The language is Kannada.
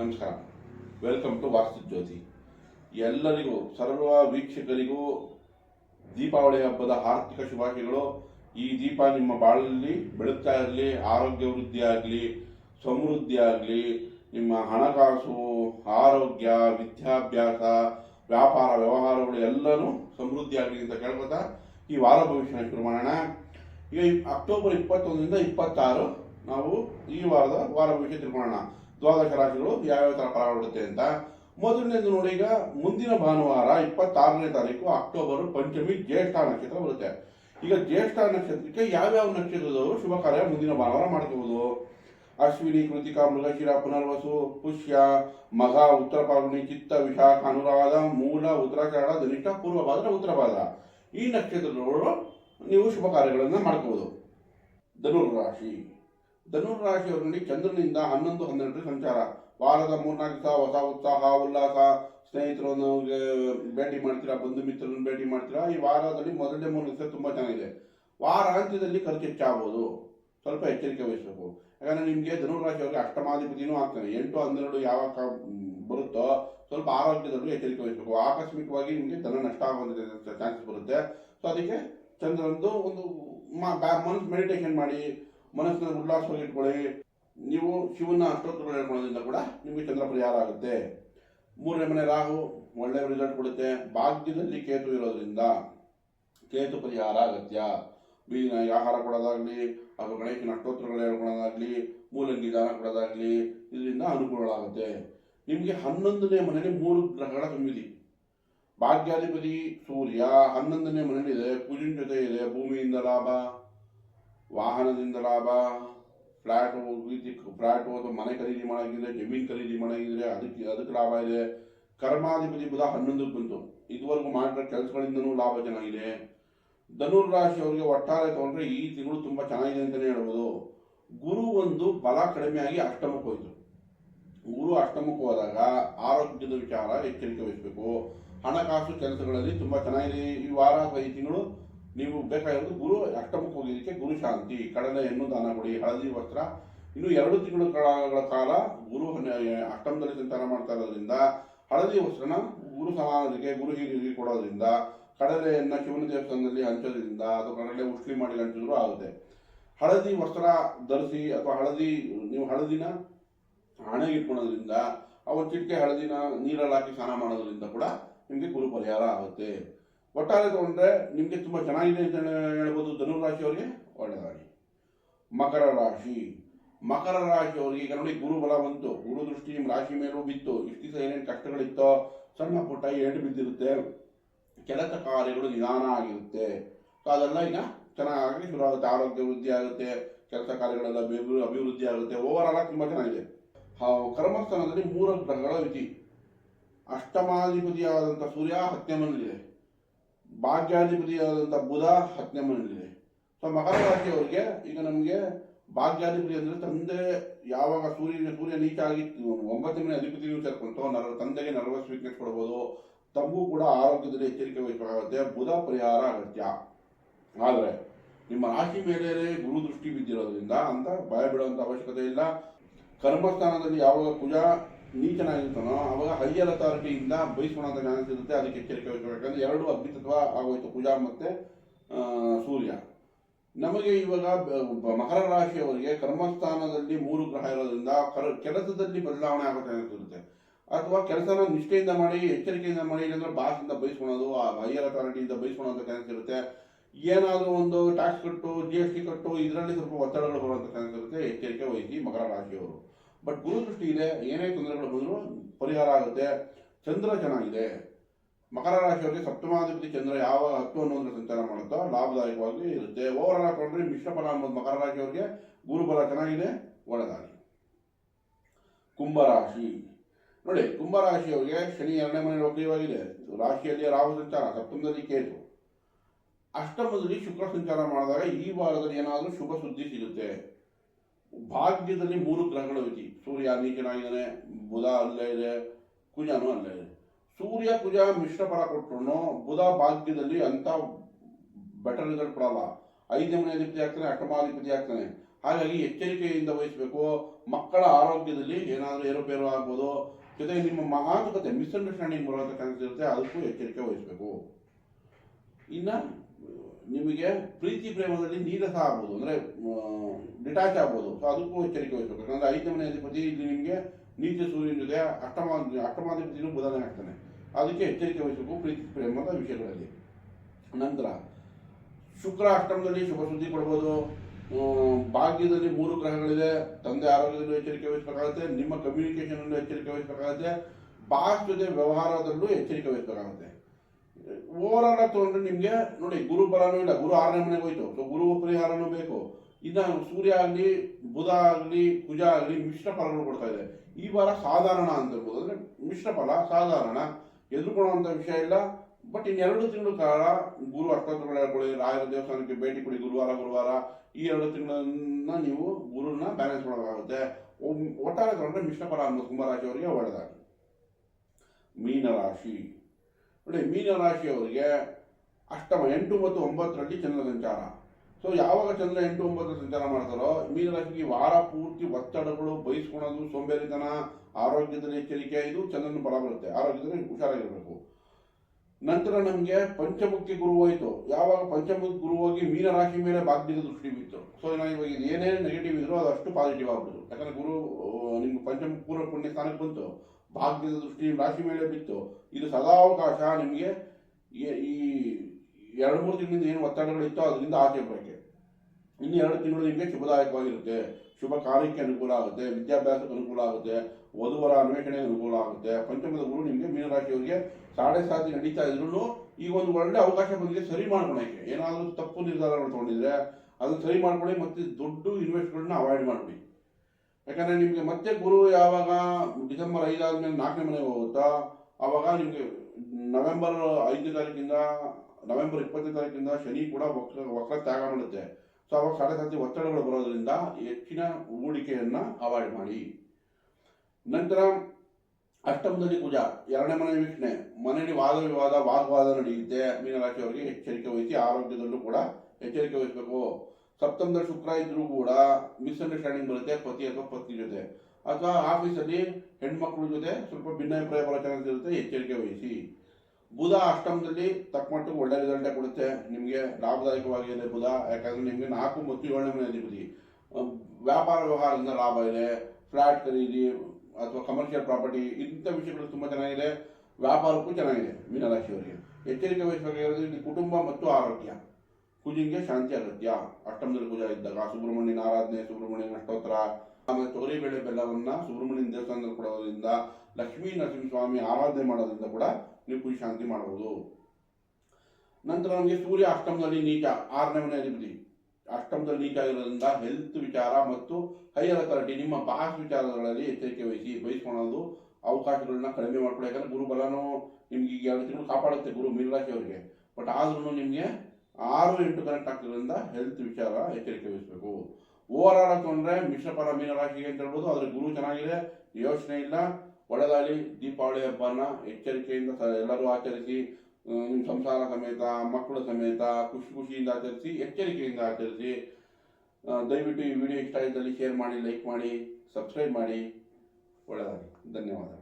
ನಮಸ್ಕಾರ. ವೆಲ್ಕಮ್ ಟು ವಾಸ್ತು ಜ್ಯೋತಿ ಎಲ್ಲರಿಗೂ, ಸರ್ವ ವೀಕ್ಷಕರಿಗೂ ದೀಪಾವಳಿ ಹಬ್ಬದ ಆರ್ಥಿಕ ಶುಭಾಶಯಗಳು. ಈ ದೀಪ ನಿಮ್ಮ ಬಾಳಲ್ಲಿ ಬೆಳಗ್ತಾ ಇರಲಿ, ಆರೋಗ್ಯ ವೃದ್ಧಿ ಆಗಲಿ, ಸಮೃದ್ಧಿ ಆಗಲಿ, ನಿಮ್ಮ ಹಣಕಾಸು, ಆರೋಗ್ಯ, ವಿದ್ಯಾಭ್ಯಾಸ, ವ್ಯಾಪಾರ, ವ್ಯವಹಾರಗಳು ಎಲ್ಲನೂ ಸಮೃದ್ಧಿ ಆಗಲಿ ಅಂತ ಕೇಳ್ಕೊತಾ ಈ ವಾರ ಭವಿಷ್ಯನ ಶುರು ಮಾಡೋಣ. ಈಗ ಅಕ್ಟೋಬರ್ ಇಪ್ಪತ್ತೊಂದರಿಂದ ಇಪ್ಪತ್ತಾರು ನಾವು ಈ ವಾರದ ವಾರ ಭವಿಷ್ಯ ತಿಳ್ಕೊಳ್ಳೋಣ ದ್ವಾದಶ ರಾಶಿಗಳು ಯಾವ್ಯಾವ ಥರ ಫಲ ಕೊಡುತ್ತೆ ಅಂತ. ಮೊದಲನೇದು ನೋಡಿ ಈಗ ಮುಂದಿನ ಭಾನುವಾರ ಇಪ್ಪತ್ತಾರನೇ ತಾರೀಕು ಅಕ್ಟೋಬರ್ ಪಂಚಮಿ ಜ್ಯೇಷ್ಠ ನಕ್ಷತ್ರ ಬರುತ್ತೆ. ಈಗ ಜ್ಯೇಷ್ಠ ನಕ್ಷತ್ರಕ್ಕೆ ಯಾವ್ಯಾವ ನಕ್ಷತ್ರದವರು ಶುಭ ಕಾರ್ಯ ಮುಂದಿನ ಭಾನುವಾರ ಮಾಡ್ಕೋಬಹುದು ಅಶ್ವಿನಿ, ಕೃತಿಕಾ, ಮೃಗಶಿರ, ಪುನರ್ವಸು, ಪುಷ್ಯ ಮಗ ಉತ್ತರ ಪಾಲ್ಗುಣಿ ಚಿತ್ತ ವಿಶಾಖ ಅನುರಾಧ, ಮೂಲ ಉತ್ತರಾಚಾರ ಧನಿಷ್ಠ ಪೂರ್ವ ಭಾದ್ರ ಉತ್ತರ ಭಾದ್ರ ಈ ನಕ್ಷತ್ರದವರು ನೀವು ಶುಭ ಕಾರ್ಯಗಳನ್ನು ಮಾಡ್ಕೋಬಹುದು ಧನುರ್ ರಾಶಿ ಧನುರ್ ರಾಶಿಯವರಲ್ಲಿ ಚಂದ್ರನಿಂದ ಹನ್ನೊಂದು ಹನ್ನೆರಡರ ಸಂಚಾರ. ವಾರದ ಮೂರ್ನಾಲ್ಕು ದಿವಸ ಹೊಸ ಉತ್ಸಾಹ, ಉಲ್ಲಾಸ. ಸ್ನೇಹಿತರನ್ನು ಭೇಟಿ ಮಾಡ್ತೀರಾ? ಬಂಧು ಮಿತ್ರರನ್ನು ಭೇಟಿ ಮಾಡ್ತೀರಾ? ಈ ವಾರದಲ್ಲಿ ಮೊದಲನೇ ಮೂರು ದಿವಸ ತುಂಬ ಚೆನ್ನಾಗಿದೆ. ವಾರಾಂತ್ಯದಲ್ಲಿ ಖರ್ಚು ಹೆಚ್ಚಾಗಬಹುದು ಸ್ವಲ್ಪ ಎಚ್ಚರಿಕೆ ವಹಿಸಬೇಕು. ಯಾಕಂದ್ರೆ ನಿಮಗೆ ಧನುರಾಶಿಯವರಿಗೆ ಅಷ್ಟಮಾಧಿಪತಿನೂ ಆಗ್ತಾನೆ. ಎಂಟು, ಹನ್ನೆರಡು ಯಾವಾಗ ಬರುತ್ತೋ ಸ್ವಲ್ಪ ಆರೋಗ್ಯದಲ್ಲೂ ಎಚ್ಚರಿಕೆ ವಹಿಸಬೇಕು. ಆಕಸ್ಮಿಕವಾಗಿ ನಿಮಗೆ ಧನ ನಷ್ಟ ಆಗುವಂಥ ಚಾನ್ಸಸ್ ಬರುತ್ತೆ. ಸೊ ಅದಕ್ಕೆ ಚಂದ್ರಂದು ಒಂದು ಮನಸ್ಸು ಮೆಡಿಟೇಷನ್ ಮಾಡಿ ಮನಸ್ಸನ್ನ ಉಲ್ಲಾಸವಾಗಿ ಇಟ್ಕೊಳ್ಳಿ. ನೀವು ಶಿವನ ಅಷ್ಟೋತ್ತರ ಹೇಳ್ಕೊಳ್ಳೋದ್ರಿಂದ ಕೂಡ ನಿಮಗೆ ಚಂದ್ರ ಪರಿಹಾರ ಆಗುತ್ತೆ. ಮೂರನೇ ಮನೆ ರಾಹು, ಒಳ್ಳೆ ರಿಸಲ್ಟ್ ಕೊಡುತ್ತೆ. ಭಾಗ್ಯದಲ್ಲಿ ಕೇತು ಇರೋದ್ರಿಂದ ಕೇತು ಪರಿಹಾರ ಅಗತ್ಯ. ಬೀನ ಆಹಾರ ಕೊಡೋದಾಗಲಿ ಅಥವಾ ಗಣೇಶನ ಅಷ್ಟೋತ್ತರಗಳು ಹೇಳ್ಕೊಳ್ಳೋದಾಗಲಿ ಮೂಲಂಗಿ ದಾನ ಕೊಡೋದಾಗಲಿ, ಇದರಿಂದ ಅನುಕೂಲಗಳಾಗುತ್ತೆ. ನಿಮಗೆ ಹನ್ನೊಂದನೇ ಮನೆಯಲ್ಲಿ ಮೂರು ಗ್ರಹಗಳ ತುಂಬಿದೆ. ಭಾಗ್ಯಾಧಿಪತಿ ಸೂರ್ಯ ಹನ್ನೊಂದನೇ ಮನೆಯಲ್ಲಿ ಇದೆ ಕುಜಿನ ಜೊತೆ ಇದೆ. ಭೂಮಿಯಿಂದ ಲಾಭ. ವಾಹನದಿಂದ ಲಾಭ ಫ್ಲಾಟ್ ರೀತಿ ಫ್ಲ್ಯಾಟ್ ಅಥವಾ ಮನೆ ಖರೀದಿ ಮಾಡೋಕ್ಕಿದ್ರೆ ಜಮೀನು ಖರೀದಿ ಮಾಡೋಕ್ಕಿದ್ರೆ ಅದಕ್ಕೆ ಅದಕ್ಕೆ ಲಾಭ ಇದೆ. ಕರ್ಮಾಧಿಪತಿ ಬುಧ ಹನ್ನೊಂದಕ್ಕೆ ಬಂತು. ಇದುವರೆಗೂ ಮಾಡಿರೋ ಕೆಲಸಗಳಿಂದನೂ ಲಾಭ ಚೆನ್ನಾಗಿದೆ. ಧನುರ್ ರಾಶಿಯವರಿಗೆ ಒಟ್ಟಾರೆ ತಗೊಂಡ್ರೆ ಈ ತಿಂಗಳು ತುಂಬಾ ಚೆನ್ನಾಗಿದೆ ಅಂತಾನೆ ಹೇಳ್ಬೋದು. ಗುರು ಒಂದು ಬಲ ಕಡಿಮೆಯಾಗಿ ಅಷ್ಟಮಕ್ಕೆ ಹೋಯಿತು. ಗುರು ಅಷ್ಟಮಕ್ಕೆ ಹೋದಾಗ ಆರೋಗ್ಯದ ವಿಚಾರ ಎಚ್ಚರಿಕೆ ವಹಿಸಬೇಕು. ಹಣಕಾಸು ಕೆಲಸಗಳಲ್ಲಿ ತುಂಬಾ ಚೆನ್ನಾಗಿದೆ. ಈ ವಾರ ಅಥವಾ ಈ ತಿಂಗಳು ನೀವು ಬೇಕಾಗಿರೋದು ಗುರು ಅಷ್ಟಮಕ್ಕೆ ಹೋಗಿದ್ದಕ್ಕೆ ಗುರು ಶಾಂತಿ ಹೆಣ್ಣು, ದಾನ ಕೊಡಿ, ಹಳದಿ ವಸ್ತ್ರ. ಇನ್ನು ಎರಡು ತಿಂಗಳ ಕಾಲ ಗುರು ಅಷ್ಟಮದಲ್ಲಿ ಸಂಚಾರ ಮಾಡ್ತಾ ಇರೋದ್ರಿಂದ ಹಳದಿ ವಸ್ತ್ರನ ಗುರು ಸಮಾನರಿಗೆ ಗುರು ಹಿರಿಯರಿಗೆ ಕೊಡೋದ್ರಿಂದ ಕಡಲೆಯನ್ನು ಶಿವನ ದೇವಸ್ಥಾನದಲ್ಲಿ ಹಂಚೋದ್ರಿಂದ ಅಥವಾ ಕಡಲೆ ಉಷ್ಲಿ ಮಾಡಿ ಹಂಚಿದ್ರು ಆಗುತ್ತೆ. ಹಳದಿ ವಸ್ತ್ರ ಧರಿಸಿ ಅಥವಾ ಹಳದಿ, ನೀವು ಹಳದಿನ ಹಣೆಗೆ ಇಟ್ಕೊಳ್ಳೋದ್ರಿಂದ ಅವ ಚಿಟಿಕೆ ಹಳದಿನ ನೀರಲ್ಲಿ ಹಾಕಿ ಸ್ನಾನ ಮಾಡೋದ್ರಿಂದ ಕೂಡ ನಿಮಗೆ ಗುರು ಪರಿಹಾರ ಆಗುತ್ತೆ. ಒಟ್ಟಾರೆ ತಗೊಂಡ್ರೆ ನಿಮಗೆ ತುಂಬಾ ಚೆನ್ನಾಗಿದೆ ಅಂತ ಹೇಳ್ಬೋದು ಧನುರ್ ರಾಶಿಯವರಿಗೆ ಒಳ್ಳೆಯದಾಗಿ ಮಕರ ರಾಶಿ. ಮಕರ ರಾಶಿಯವರಿಗೆ ಈಗ ನೋಡಿ ಗುರು ಬಲ ಬಂತು. ಗುರು ದೃಷ್ಟಿ ನಿಮ್ಮ ರಾಶಿ ಮೇಲೂ ಬಿತ್ತು. ಇಷ್ಟು ದಿವಸ ಏನೇನು ಕಷ್ಟಗಳಿತ್ತೋ ಸಣ್ಣ ಪುಟ್ಟ ಏಟು ಬಿದ್ದಿರುತ್ತೆ. ಕೆಲಸ ಕಾರ್ಯಗಳು ನಿಧಾನ ಆಗಿರುತ್ತೆ. ಅದೆಲ್ಲ ಈಗ ಚೆನ್ನಾಗಿ ಶುರು ಆಗುತ್ತೆ. ಆರೋಗ್ಯ ವೃದ್ಧಿ ಆಗುತ್ತೆ. ಕೆಲಸ ಕಾರ್ಯಗಳೆಲ್ಲ ಅಭಿವೃ- ಅಭಿವೃದ್ಧಿ ಆಗುತ್ತೆ. ಓವರ್ ಆಲ್ ತುಂಬಾ ಚೆನ್ನಾಗಿದೆ. ಹಾವು ಕರ್ಮಸ್ಥಾನದಲ್ಲಿ ಮೂರು ಗ್ರಹಗಳ ವಿಧಿ ಅಷ್ಟಮಾಧಿಪತಿಯಾದಂಥ ಸೂರ್ಯ ಹತ್ಯೆ ಮನೆಯಲ್ಲಿದೆ ಭಾಗ್ಯಾಧಿಪತಿಯಾದಂಥ ಬುಧ ಹತ್ತನೇ ಮನೆಯಲ್ಲಿದೆ. ಸೊ ಮಕರ ರಾಶಿಯವರಿಗೆ ಈಗ ನಮಗೆ ಭಾಗ್ಯಾಧಿಪತಿ ಅಂದರೆ ತಂದೆ ಯಾವಾಗ ಸೂರ್ಯನ ಸೂರ್ಯ ನೀಚ ಆಗಿ ಒಂಬತ್ತು ಮನೆ ಅಧಿಪತಿಯೂ ಸೇರ್ಕೊಂತು, ನರ ತಂದೆಗೆ ನರ್ವಸ್ ವೀಕ್ನೆಸ್ ಕೊಡ್ಬೋದು ತಮಗೂ ಕೂಡ ಆರೋಗ್ಯದಲ್ಲಿ ಎಚ್ಚರಿಕೆ ವಹಿಸಬೇಕಾಗುತ್ತೆ ಬುಧ ಪರಿಹಾರ ಅಗತ್ಯ. ಆದರೆ ನಿಮ್ಮ ರಾಶಿ ಮೇಲೆ ಗುರು ದೃಷ್ಟಿ ಬಿದ್ದಿರೋದ್ರಿಂದ ಅಂತ ಭಯ ಬಿಡುವಂಥ ಅವಶ್ಯಕತೆ ಇಲ್ಲ. ಕರ್ಮಸ್ಥಾನದಲ್ಲಿ ಯಾವಾಗ ಕುಜ ನೀಚನಾಗಿರ್ತಾನೋ, ಅವಾಗ ಹೈಯರ್ ಅಥಾರಿಟಿಯಿಂದ ಬಯಸ್ಕೋಣ ಅಂತ ಜ್ಞಾನ ಸಿಗುತ್ತೆ, ಅದಕ್ಕೆ ಎಚ್ಚರಿಕೆ ಯಾಕಂದ್ರೆ ಎರಡು ಅಗ್ನಿತತ್ವ ಆಗೋಯ್ತು, ಪೂಜಾ ಮತ್ತೆ ಸೂರ್ಯ. ನಮಗೆ ಇವಾಗ ಮಕರ ರಾಶಿಯವರಿಗೆ ಕರ್ಮಸ್ಥಾನದಲ್ಲಿ ಮೂರು ಗ್ರಹ ಇರೋದ್ರಿಂದ ಕರ- ಕೆಲಸದಲ್ಲಿ ಬದಲಾವಣೆ ಆಗುತ್ತೆ ಚಾನ್ಸ್ ಇರುತ್ತೆ. ಅಥವಾ ಕೆಲಸನ ನಿಷ್ಠೆಯಿಂದ ಮಾಡಿ, ಎಚ್ಚರಿಕೆಯಿಂದ ಮಾಡಿ, ಇಲ್ಲಾಂದ್ರೆ ಬಾಸಿಂದ ಬಯಸ್ಕೊಳೋದು ಹೈಯರ್ ಅಥಾರಿಟಿಯಿಂದ ಅಂತ ಚಾನ್ಸ್ ಇರುತ್ತೆ ಏನಾದರೂ ಒಂದು ಟ್ಯಾಕ್ಸ್ ಕಟ್ಟು ಜಿ ಎಸ್ ಟಿ ಕಟ್ಟು, ಇದರಲ್ಲಿ ಸ್ವಲ್ಪ ಒತ್ತಡಗಳು ಬರುವಂಥ ಚಾನ್ಸ್ ಇರುತ್ತೆ ಎಚ್ಚರಿಕೆ ವಹಿಸಿ ಮಕರ ರಾಶಿಯವರು. ಬಟ್ ಗುರು ದೃಷ್ಟಿ ಇದೆ ಏನೇ ತೊಂದರೆಗಳು ಬಂದರೂ ಪರಿಹಾರ ಆಗುತ್ತೆ, ಚಂದ್ರ ಚೆನ್ನಾಗಿದೆ. ಮಕರ ರಾಶಿಯವರಿಗೆ ಸಪ್ತಮಾಧಿಪತಿ ಚಂದ್ರ ಯಾವ ಹತ್ತು ಹನ್ನೊಂದರ ಸಂಚಾರ ಮಾಡುತ್ತೋ, ಲಾಭದಾಯಕವಾಗಿ ಇರುತ್ತೆ. ಓವರ್ ಆಲ್ ಹಾಕೊಂಡ್ರೆ ಮಿಶ್ರ ಫಲ ಅನ್ನೋದು ಮಕರ ರಾಶಿಯವರಿಗೆ ಗುರುಬಲ ಚೆನ್ನಾಗಿದೆ ಒಳ್ಳೆದಾಗಿ ಕುಂಭರಾಶಿ ನೋಡಿ ಕುಂಭರಾಶಿಯವರಿಗೆ ಶನಿ ಎರಡನೇ ಮನೆ ವಕ್ರೀಯವಾಗಿದೆ ರಾಶಿಯಲ್ಲಿ ರಾಹು ಸಂಚಾರ, ಸಪ್ತಮದಲ್ಲಿ ಕೇತು. ಅಷ್ಟಮದಲ್ಲಿ ಶುಕ್ರ ಸಂಚಾರ ಮಾಡಿದಾಗ ಈ ವಾರದಲ್ಲಿ ಏನಾದರೂ ಶುಭ ಸುದ್ದಿ ಸಿಗುತ್ತೆ. ಭಾಗ್ಯದಲ್ಲಿ ಮೂರು ಗ್ರಹಗಳು ಐತಿ. ಸೂರ್ಯ ನೀಚನಾಗಿದ್ದಾನೆ ಬುಧ ಅಲ್ಲೇ ಇದೆ, ಕುಜಾನು ಅಲ್ಲೇ ಇದೆ. ಸೂರ್ಯ, ಕುಜ ಮಿಶ್ರ ಫಲ ಕೊಟ್ಟರು ಬುಧ ಭಾಗ್ಯದಲ್ಲಿ ಅಂತ ಬೆಟರ್ ರಿಸಲ್ಟ್ ಕೊಡಲ್ಲ. ಐದನೇ ಮನೆ ಅಧಿಪತಿ ಆಗ್ತಾನೆ ಅಷ್ಟಮಾಧಿಪತಿ ಆಗ್ತಾನೆ. ಹಾಗಾಗಿ ಎಚ್ಚರಿಕೆಯಿಂದ ವಹಿಸಬೇಕು. ಮಕ್ಕಳ ಆರೋಗ್ಯದಲ್ಲಿ ಏನಾದರೂ ಏರುಪೇರು ಆಗ್ಬೋದು. ಜೊತೆಗೆ ನಿಮ್ಮ ಮಾತುಕತೆ ಮಿಸ್ಅಂಡರ್ಸ್ಟ್ಯಾಂಡಿಂಗ್ ಬರುವಂಥ ಚಾನ್ಸ್ ಇರುತ್ತೆ ಅದಕ್ಕೂ ಎಚ್ಚರಿಕೆ ವಹಿಸಬೇಕು. ಇನ್ನು ನಿಮಗೆ ಪ್ರೀತಿ ಪ್ರೇಮದಲ್ಲಿ ನೀರಸ ಆಗ್ಬೋದು, ಅಂದರೆ ಡಿಟ್ಯಾಚ್ ಆಗ್ಬೋದು. ಸೊ ಅದಕ್ಕೂ ಎಚ್ಚರಿಕೆ ವಹಿಸಬೇಕು. ಯಾಕಂದರೆ ಐದನೇ ಮನೆ ಅಧಿಪತಿ ಇಲ್ಲಿ ನಿಮಗೆ ನೀತಿ ಸೂರ್ಯನ ಜೊತೆ ಅಷ್ಟಮ, ಅಷ್ಟಮಾಧಿಪತಿನೂ ಬದಲಾವಣೆ ಆಗ್ತಾನೆ. ಅದಕ್ಕೆ ಎಚ್ಚರಿಕೆ ವಹಿಸಬೇಕು ಪ್ರೀತಿ ಪ್ರೇಮದ ವಿಷಯಗಳಲ್ಲಿ. ನಂತರ, ಶುಕ್ರ ಅಷ್ಟಮದಲ್ಲಿ ಶುಭ ಸುದ್ದಿ ಕೊಡ್ಬೋದು. ಭಾಗ್ಯದಲ್ಲಿ ಮೂರು ಗ್ರಹಗಳಿದೆ. ತಂದೆ ಆರೋಗ್ಯದಲ್ಲೂ ಎಚ್ಚರಿಕೆ ವಹಿಸಬೇಕಾಗುತ್ತೆ. ನಿಮ್ಮ ಕಮ್ಯುನಿಕೇಶನ್ ಅಲ್ಲೂ ಎಚ್ಚರಿಕೆ ವಹಿಸಬೇಕಾಗುತ್ತೆ. ಬಾಸ್ ಜೊತೆ ವ್ಯವಹಾರದಲ್ಲೂ ಎಚ್ಚರಿಕೆ ವಹಿಸಬೇಕಾಗುತ್ತೆ. ಓವರ್ ಆಲ್ ಆಗಿ ತಗೊಂಡ್ರೆ ನಿಮಗೆ, ನೋಡಿ, ಗುರು ಬಲನೂ ಇಲ್ಲ, ಗುರು ಆರನೇ ಮನೆಗೆ ಹೋಯ್ತು. ಸೊ, ಗುರು ಪರಿಹಾರನೂ ಬೇಕು. ಇದನ್ನ ಸೂರ್ಯ ಆಗಲಿ, ಬುಧ ಆಗಲಿ, ಕುಜ ಆಗಲಿ, ಮಿಶ್ರ ಫಲಗಳು ಕೊಡ್ತಾ ಇದೆ. ಈ ವಾರ ಸಾಧಾರಣ ಅಂತ ಹೇಳ್ಬೋದು. ಅಂದ್ರೆ ಮಿಶ್ರ ಫಲ, ಸಾಧಾರಣ. ಎದುರುಕೊಳ್ಳುವಂಥ ವಿಷಯ ಇಲ್ಲ. ಬಟ್ ಇನ್ನೆರಡು ತಿಂಗಳು ಕಾಲ ಗುರು ಹೇಳ್ಕೊಳ್ಳಿ ರಾಯರ ದೇವಸ್ಥಾನಕ್ಕೆ ಭೇಟಿ ಕೊಡಿ, ಗುರುವಾರ ಗುರುವಾರ. ಈ ಎರಡು ತಿಂಗಳನ್ನ ನೀವು ಗುರುನ ಬ್ಯಾಲೆನ್ಸ್ ಮಾಡೋಕ್ಕಾಗುತ್ತೆ. ಒಟ್ಟಾರೆ ತಗೊಂಡ್ರೆ ಮಿಶ್ರ ಫಲ ಅನ್ನೋದು ಕುಂಭರಾಶಿಯವರಿಗೆ ಮೀನ ಮೀನರಾಶಿ. ನೋಡಿ ಮೀನರಾಶಿಯವರಿಗೆ ಅಷ್ಟಮ ಎಂಟು ಮತ್ತು ಒಂಬತ್ತರಲ್ಲಿ ಚಂದ್ರ ಸಂಚಾರ. ಸೊ ಯಾವಾಗ ಚಂದ್ರ ಎಂಟು ಒಂಬತ್ತರ ಸಂಚಾರ ಮಾಡ್ತಾರೋ ಮೀನರಾಶಿಗೆ ವಾರ ಪೂರ್ತಿ ಒತ್ತಡಗಳು, ಬಯಸ್ಕೊಳೋದು, ಸೋಂಬೇರಿತನ ಆರೋಗ್ಯದಲ್ಲಿ ಎಚ್ಚರಿಕೆ, ಇದು ಚಂದ್ರನ ಬಲ ಬರುತ್ತೆ. ಆರೋಗ್ಯದಲ್ಲಿ ಹುಷಾರಾಗಿರಬೇಕು. ನಂತರ ನಮಗೆ ಪಂಚಮುಖಿ ಗುರು ಹೋಯಿತು. ಯಾವಾಗ ಪಂಚಮುಖಿ ಗುರು ಹೋಗಿ ಮೀನರಾಶಿ ಮೇಲೆ ಭಾಗ್ಯದ ದೃಷ್ಟಿ ಬಿತ್ತು ಸೊ ನಾವು ಇವಾಗ ಏನೇನು ನೆಗೆಟಿವ್ ಇದ್ರು ಅಷ್ಟು ಪಾಸಿಟಿವ್ ಆಗ್ಬೋದು ಯಾಕಂದ್ರೆ ಗುರು ನಿಮ್ಗೆ ಪಂಚಮುಖಿ ಪೂರ್ವ ಪುಣ್ಯ ಸ್ಥಾನಕ್ಕೆ ಬಂತು. ಭಾಗ್ಯದ ದೃಷ್ಟಿ ರಾಶಿ ಮೇಲೆ ಬಿತ್ತು. ಇದು ಸದಾವಕಾಶ ನಿಮಗೆ. ಈ- ಈ ಎರಡು, ಮೂರು ತಿಂಗಳಿಂದ ಏನು ಒತ್ತಡಗಳಿತ್ತೋ ಅದರಿಂದ ಆಚೆ ಬರಕ್ಕೆ. ಇನ್ನು ಎರಡು ತಿಂಗಳು ನಿಮಗೆ ಶುಭದಾಯಕವಾಗಿರುತ್ತೆ. ಶುಭ ಕಾರ್ಯಕ್ಕೆ ಅನುಕೂಲ ಆಗುತ್ತೆ. ವಿದ್ಯಾಭ್ಯಾಸಕ್ಕೆ ಅನುಕೂಲ ಆಗುತ್ತೆ. ವಧುವರ ಅನ್ವೇಷಣೆಗೆ ಅನುಕೂಲ ಆಗುತ್ತೆ. ಪಂಚಮದ ಗುರು ನಿಮಗೆ ಮೀನರಾಶಿಯವರಿಗೆ ಸಾಡೆ ಸಾತಿ ನಡೀತಾ ಇದ್ರೂ ಈಗ ಒಂದು ಒಳ್ಳೆ ಅವಕಾಶ ಬಂದಿದೆ. ಸರಿ ಮಾಡ್ಕೊಳಕ್ಕೆ. ಏನಾದರೂ ತಪ್ಪು ನಿರ್ಧಾರಗಳು ತೊಗೊಂಡಿದ್ರೆ ಅದನ್ನು ಸರಿ ಮಾಡ್ಕೊಳ್ಳಿ ಮತ್ತು ದೊಡ್ಡ ಇನ್ವೆಸ್ಟ್ಗಳನ್ನ ಅವಾಯ್ಡ್ ಮಾಡ್ಬಿಡಿ. ಯಾಕಂದ್ರೆ ನಿಮಗೆ ಮತ್ತೆ ಗುರು ಯಾವಾಗ ಡಿಸೆಂಬರ್ ಐದಾದ್ಮೇಲೆ ನಾಲ್ಕನೇ ಮನೆಗೆ ಹೋಗುತ್ತಾ? ಆವಾಗ ನಿಮಗೆ ನವೆಂಬರ್ ಐದನೇ ತಾರೀಕಿಂದ ನವೆಂಬರ್ ಇಪ್ಪತ್ತನೇ ತಾರೀಕಿಂದ ಶನಿ ಕೂಡ ವಕ್ರ ವಕ್ರ ತ್ಯಾಗ ಮಾಡುತ್ತೆ. ಸೊ ಅವಾಗ ಸಾಡೆ ಒತ್ತಡಗಳು ಬರೋದ್ರಿಂದ ಹೆಚ್ಚಿನ ಹೂಡಿಕೆಯನ್ನು ಅವಾಯ್ಡ್ ಮಾಡಿ. ನಂತರ ಅಷ್ಟಮದಲ್ಲಿ ಕುಜ ಎರಡನೇ ಮನೆ ವೀಕ್ಷಣೆ. ಮನೆಯಲ್ಲಿ ವಾದ ವಿವಾದ, ವಾಗ್ವಾದ ನಡೆಯುತ್ತೆ. ಮೀನರಾಶಿಯವರಿಗೆ ಎಚ್ಚರಿಕೆ ವಹಿಸಿ, ಆರೋಗ್ಯದಲ್ಲೂ ಕೂಡ ಎಚ್ಚರಿಕೆ ವಹಿಸಬೇಕು. ಸಪ್ತಮದಲ್ಲಿ ಶುಕ್ರ ಇದ್ರೂ ಕೂಡ ಮಿಸ್ಅಂಡರ್ಸ್ಟ್ಯಾಂಡಿಂಗ್ ಬರುತ್ತೆ, ಪತಿ ಅಥವಾ ಪತ್ನಿ ಜೊತೆ. ಅಥವಾ ಆಫೀಸಲ್ಲಿ ಹೆಣ್ಮಕ್ಳ ಜೊತೆ ಸ್ವಲ್ಪ ಭಿನ್ನಾಭಿಪ್ರಾಯ ಬರೋ ಚಾನ್ಸ್ ಇರುತ್ತೆ, ಎಚ್ಚರಿಕೆ ವಹಿಸಿ. ಬುಧ ಅಷ್ಟಮದಲ್ಲಿ ತಕ್ಕ ಮಟ್ಟಿಗೆ ಒಳ್ಳೆ ರಿಸಲ್ಟೇ ಕೊಡುತ್ತೆ. ನಿಮಗೆ ಲಾಭದಾಯಕವಾಗಿದೆ ಬುಧ, ಯಾಕಂದ್ರೆ ನಿಮಗೆ ನಾಲ್ಕು ಮತ್ತು ಏಳನೇ ಮನೆ ಅಧಿಪತಿ. ವ್ಯಾಪಾರ ವ್ಯವಹಾರದಿಂದ ಲಾಭ ಇದೆ ಫ್ಲಾಟ್ ಖರೀದಿ ಅಥವಾ ಕಮರ್ಷಿಯಲ್ ಪ್ರಾಪರ್ಟಿ ಇಂಥ ವಿಷಯಗಳು ತುಂಬ ಚೆನ್ನಾಗಿದೆ. ವ್ಯಾಪಾರಕ್ಕೂ ಚೆನ್ನಾಗಿದೆ ಮೀನರಾಶಿಯವರಿಗೆ. ಎಚ್ಚರಿಕೆ ವಹಿಸಬೇಕಾಗಿರೋದು ಇಲ್ಲಿ ಕುಟುಂಬ ಮತ್ತು ಆರೋಗ್ಯ. ಕುಜಿಂಗೆ ಶಾಂತಿ ಅಗತ್ಯ. ಅಷ್ಟಮದಲ್ಲಿ ಪೂಜಾ ಇದ್ದಾಗ ಸುಬ್ರಹ್ಮಣ್ಯನ ಆರಾಧನೆ ಸುಬ್ರಹ್ಮಣ್ಯನ ಅಷ್ಟೋತ್ತರ ಆಮೇಲೆ ತೊಗರಿಬೇಳೆ ಬೆಲ್ಲವನ್ನ ಸುಬ್ರಹ್ಮಣ್ಯನ ದೇವಸ್ಥಾನದಲ್ಲಿ ಕೊಡೋದ್ರಿಂದ ಲಕ್ಷ್ಮೀ ನರಸಿಂಹಸ್ವಾಮಿ ಆರಾಧನೆ ಮಾಡೋದ್ರಿಂದ ಕೂಡ ನೀವು ಪೂಜೆ ಶಾಂತಿ ಮಾಡಬಹುದು ನಂತರ ನಮಗೆ ಸೂರ್ಯ ಅಷ್ಟಮದಲ್ಲಿ ನೀಚ, ಆರನೇ ಮನೆ ಅಧಿಪತಿ. ಅಷ್ಟಮದಲ್ಲಿ ನೀಚ ಆಗಿರೋದ್ರಿಂದ ಹೆಲ್ತ್ ವಿಚಾರ ಮತ್ತು ಹೈಯರ್ ಅಥಾರಿಟಿ ನಿಮ್ಮ ಬಾಸ್ ವಿಚಾರಗಳಲ್ಲಿ ಎಚ್ಚರಿಕೆ ವಹಿಸಿ ಬಯಸ್ಕೊಳ್ಳೋದು ಅವಕಾಶಗಳನ್ನ ಕಡಿಮೆ ಮಾಡ್ಕೊಳ್ಳಿ ಯಾಕಂದ್ರೆ ಗುರು ಬಲನೂ ನಿಮ್ಗೆ ಎರಡು ತಿಂಗಳು ಕಾಪಾಡುತ್ತೆ ಗುರು ಮೀನರಾಶಿಯವರಿಗೆ. ಬಟ್ ಆದ್ರೂ ನಿಮಗೆ ಆರು ಎಂಟು ಕನೆಕ್ಟ್ ಆಗ್ತಿರೋದ್ರಿಂದ ಹೆಲ್ತ್ ವಿಚಾರ ಎಚ್ಚರಿಕೆ ವಹಿಸಬೇಕು. ಓವರ್ ಆಲ್ ತಗೊಂಡ್ರೆ ಮಿಶ್ರ ಫಲ ಮೀನರಾಶಿಗೆ ಅಂತ ಹೇಳ್ಬೋದು. ಅದ್ರ ಗುರು ಚೆನ್ನಾಗಿದೆ, ಯೋಚನೆ ಇಲ್ಲ. ಒಳ್ಳೆದಾಗಲಿ ದೀಪಾವಳಿ ಹಬ್ಬನ ಎಚ್ಚರಿಕೆಯಿಂದ ಎಲ್ಲರೂ ಆಚರಿಸಿ ನಿಮ್ಮ ಸಂಸಾರ ಸಮೇತ, ಮಕ್ಕಳ ಸಮೇತ ಖುಷಿ ಖುಷಿಯಿಂದ ಆಚರಿಸಿ, ಎಚ್ಚರಿಕೆಯಿಂದ ಆಚರಿಸಿ ದಯವಿಟ್ಟು ಈ ವಿಡಿಯೋ ಇಷ್ಟ ಇದ್ದಲ್ಲಿ ಶೇರ್ ಮಾಡಿ ಲೈಕ್ ಮಾಡಿ ಸಬ್ಸ್ಕ್ರೈಬ್ ಮಾಡಿ. ಒಳ್ಳೆಯದಾಗಿ ಧನ್ಯವಾದ